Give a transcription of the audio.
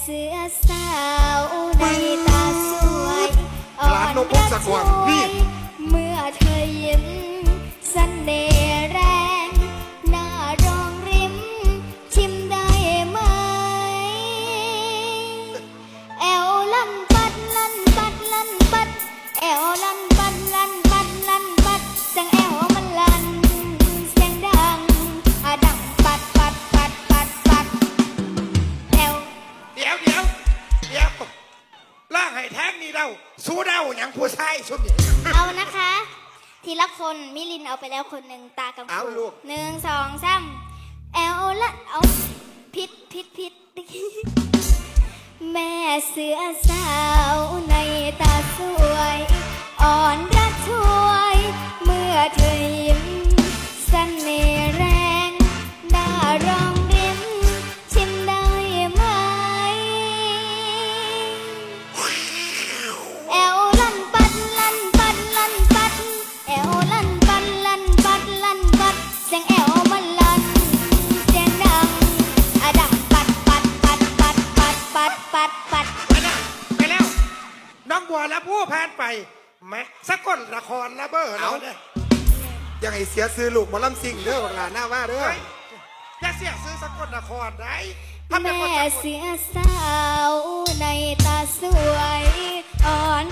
เสือสาวในตาสวย อ่อนกระศกชรวนี่ย แท้งนี่เราสู้เดาอย่างผู้ชายชุดนี้เอานะคะ ทีละคนมิลินเอาไปแล้วคนหนึ่งตากับเอาลูก หนึ่งสองสามแอลละเอาพิษพิษพิษแม่เสือสาวในตา ล้วผู้แพนไปแม็กสกลละครละเบอร์เราเนี่ยยังไงเสียซื้อลูกหมอลำซิงเด้อบักหลานหน้าว่าเด้อเฮ้ยอย่าเสียซื้อสกลละครได้ถ้าเป็นแม่คนสกลเสือสาวในตาสวย อ่อนระชว